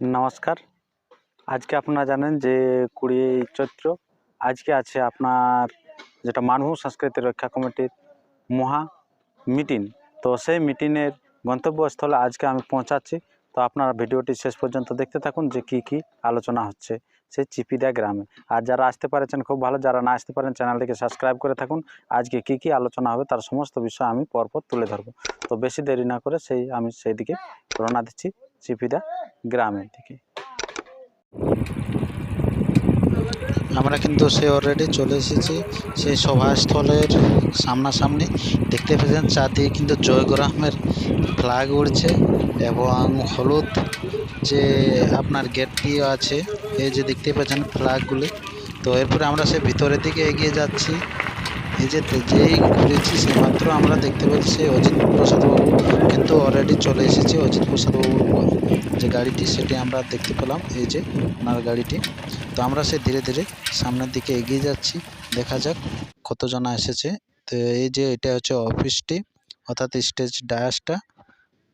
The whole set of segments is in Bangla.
নমস্কার। আজকে আপনারা জানেন যে কুড়ি চৈত্র, আজকে আছে আপনার যেটা মানভূম সংস্কৃতি রক্ষা কমিটির মহা মিটিং। তো সেই মিটিংয়ের গন্তব্যস্থলে আজকে আমি পৌঁছাচ্ছি। তো আপনারা ভিডিওটি শেষ পর্যন্ত দেখতে থাকুন যে কি কি আলোচনা হচ্ছে সেই চিপিদা গ্রামে। আর যারা আসতে পারেছেন, খুব ভালো, যারা না আসতে পারেন, চ্যানেলটিকে সাবস্ক্রাইব করে থাকুন। আজকে কি কি আলোচনা হবে তার সমস্ত বিষয় আমি পরপর তুলে ধরবো। তো বেশি দেরি না করে সেই, আমি সেই দিকে রওনা দিচ্ছি। চিপিদা গ্রামের দিকে। আমরা কিন্তু সে অলরেডি চলে এসেছি। সেই সভাস্থলের সামনাসামনি দেখতে পেয়েছেন, চারদিকে কিন্তু জয়গ্রামের ফ্ল্যাগ উড়ছে এবং হলুদ যে আপনার গেটটি আছে, এই যে দেখতে পাচ্ছেন ফ্ল্যাগগুলি তো এরপরে আমরা সে ভিতরের দিকে এগিয়ে যাচ্ছি। এই যে যেই ঘুরেছি সে মাত্র আমরা দেখতে পাচ্ছি সেই অজিত প্রসাদ বাবু। কিন্তু অলরেডি চলে এসেছে অজিত প্রসাদ বাবুর যে গাড়িটি সেটি আমরা দেখতে পেলাম, এই যে ওনার গাড়িটি। তো আমরা সে ধীরে ধীরে সামনের দিকে এগিয়ে যাচ্ছি। দেখা যাক কতজন এসেছে। তো এই যে এটা হচ্ছে অফিসটি অর্থাৎ স্টেজ ডায়াসটা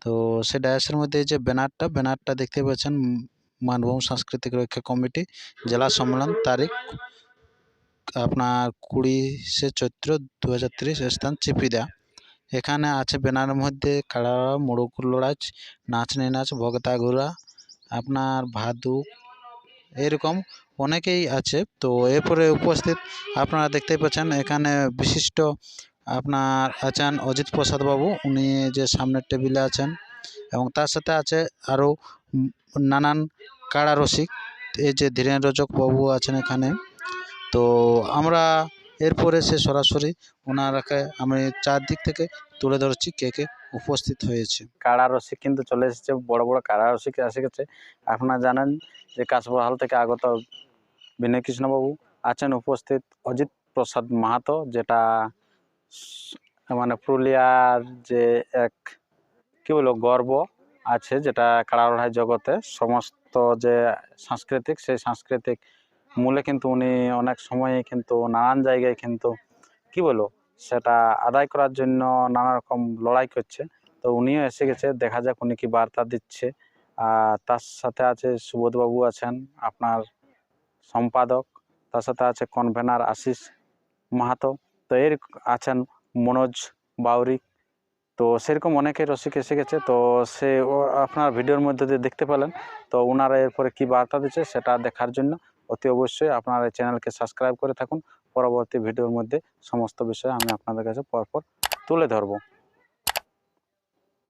তো সে ডায়াসের মধ্যে এই যে ব্যানারটা ব্যানারটা দেখতে পাচ্ছেন মানভূম সাংস্কৃতিক রক্ষা কমিটি, জেলা সম্মেলন তারিখ আপনার কুড়ি কুড়িশে চৈত্র দু হাজার স্থান চিপিদা এখানে আছে ব্যানারের মধ্যে কাড়া মোড়ক লড়াচ নাচনি নাচ ভগতা ঘোরা আপনার ভাদু এরকম অনেকেই আছে। তো এরপরে উপস্থিত আপনারা দেখতেই পাচ্ছেন, এখানে বিশিষ্ট আপনার আছেন অজিত প্রসাদ বাবু। উনি যে সামনের টেবিলে আছেন এবং তার সাথে আছে আরও নানান কাড়া রসিক এই যে ধীরেন রজক বাবু আছেন এখানে। তো আমরা এরপরে সে সরাসরি ওনারাকে আমি চারদিক থেকে তুলে ধরছি কে কে উপস্থিত হয়েছে। কাড়া রসিক কিন্তু চলে এসেছে, বড় বড় কাড়া রসিক এসে গেছে, আপনারা জানেন যে কাশবহাল থেকে আগত বিনয় কৃষ্ণবাবু আছেন উপস্থিত অজিত প্রসাদ মাহাতো, যেটা মানে পুরুলিয়ার যে এক, কি বলব, গর্ব আছে, যেটা কাড়া লড়াই জগতে সমস্ত যে সাংস্কৃতিক, সেই সাংস্কৃতিক মূলে কিন্তু উনি অনেক সময়ে কিন্তু নানান জায়গায় কিন্তু, কি বলব, সেটা আদায় করার জন্য নানা রকম লড়াই করছে। তো উনিও এসে গেছে, দেখা যাক উনি কি বার্তা দিচ্ছে। তার সাথে আছে সুবোধবাবু আছেন, আপনার সম্পাদক। তার সাথে আছে কনভেনার আশিস মাহাতো। তো এর আছেন মনোজ বাউরি। তো সেরকম অনেকে রসিক এসে গেছে, তো সে আপনার ভিডিওর মধ্যে দিয়ে দেখতে পেলেন। তো ওনারা এরপরে কি বার্তা দিচ্ছে সেটা দেখার জন্য। অতি অবশ্যই আপনারা এই চ্যানেলকে সাবস্ক্রাইব করে থাকুন। পরবর্তী ভিডিওর মধ্যে সমস্ত বিষয়ে আমি আপনাদের কাছে পরপর তুলে ধরবো।